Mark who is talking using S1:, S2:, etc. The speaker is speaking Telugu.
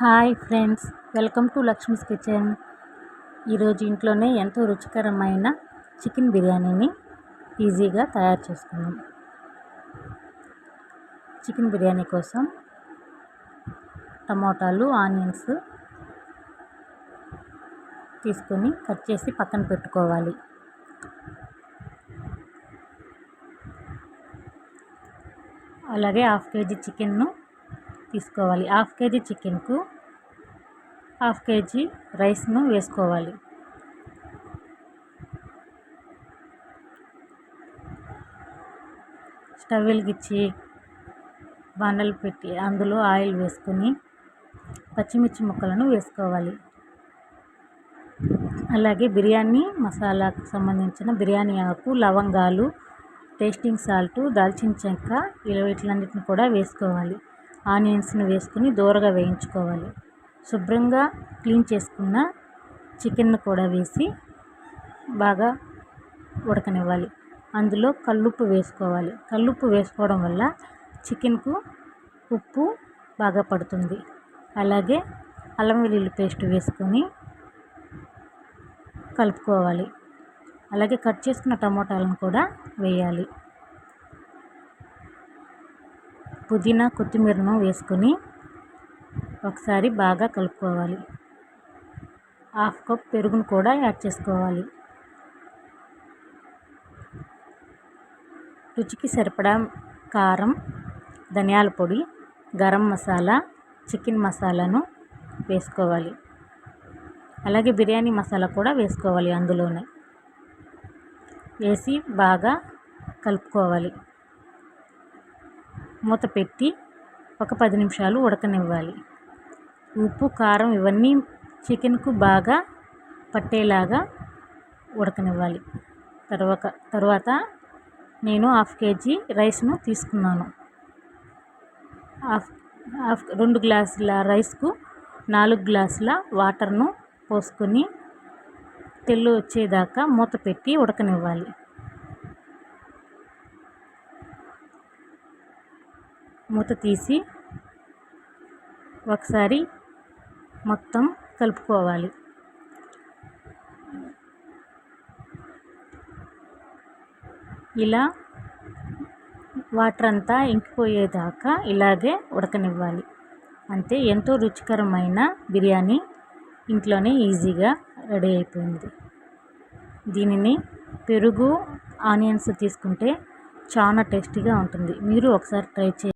S1: Hi friends welcome to Lakshmi's kitchen. ఈరోజు ఇంట్లోనే ఎంతో రుచికరమైన చికెన్ బిర్యానీని ఈజీగా తయారు చేసుకున్నాం చికెన్ బిర్యానీ కోసం టమోటాలు ఆనియన్స్ తీసుకొని కట్ చేసి పక్కన పెట్టుకోవాలి. అలాగే హాఫ్ కేజీ చికెన్ను తీసుకోవాలి. హాఫ్ కేజీ చికెన్కు హాఫ్ కేజీ రైస్ను వేసుకోవాలి. స్టవ్ వెలిగించి బండలు పెట్టి అందులో ఆయిల్ వేసుకొని పచ్చిమిర్చి ముక్కలను వేసుకోవాలి. అలాగే బిర్యానీ మసాలాకు సంబంధించిన బిర్యానీ ఆకు లవంగాలు టేస్టింగ్ సాల్ట్ దాల్చిన చెక్క ఇలా వీటిలన్నిటిని కూడా వేసుకోవాలి. ఆనియన్స్ని వేసుకుని దూరగా వేయించుకోవాలి. శుభ్రంగా క్లీన్ చేసుకున్న చికెన్ను కూడా వేసి బాగా ఉడకనివ్వాలి. అందులో కల్లుప్పు వేసుకోవాలి. కల్లుప్పు వేసుకోవడం వల్ల చికెన్కు ఉప్పు బాగా పడుతుంది. అలాగే అల్లం వెల్లుల్లి పేస్ట్ వేసుకొని కలుపుకోవాలి. అలాగే కట్ చేసుకున్న టమోటాలను కూడా వేయాలి. పుదీనా కొత్తిమీరను వేసుకొని ఒకసారి బాగా కలుపుకోవాలి. హాఫ్ కప్ పెరుగును కూడా యాడ్ చేసుకోవాలి. రుచికి సరిపడా కారం ధనియాల పొడి గరం మసాలా చికెన్ మసాలాను వేసుకోవాలి. అలాగే బిర్యానీ మసాలా కూడా వేసుకోవాలి అందులోనే. వేసి బాగా కలుపుకోవాలి. మూత పెట్టి ఒక పది నిమిషాలు ఉడకనివ్వాలి. ఉప్పు కారం ఇవన్నీ చికెన్కు బాగా పట్టేలాగా ఉడకనివ్వాలి. తర్వాత తర్వాత నేను హాఫ్ కేజీ రైస్ను తీసుకున్నాను. హాఫ్ హాఫ్ రెండు గ్లాసుల రైస్కు నాలుగు గ్లాసుల వాటర్ను పోసుకొని తెల్లు వచ్చేదాకా మూత పెట్టి ఉడకనివ్వాలి. మూత తీసి ఒకసారి మొత్తం కలుపుకోవాలి. ఇలా వాటర్ అంతా ఇంకిపోయేదాకా ఇలాగే ఉడకనివ్వాలి. అంతే ఎంతో రుచికరమైన బిర్యానీ ఇంట్లోనే ఈజీగా రెడీ అయిపోయింది. దీనిని పెరుగు ఆనియన్స్ తీసుకుంటే చాలా టేస్టీగా ఉంటుంది. మీరు ఒకసారి ట్రై చేయండి.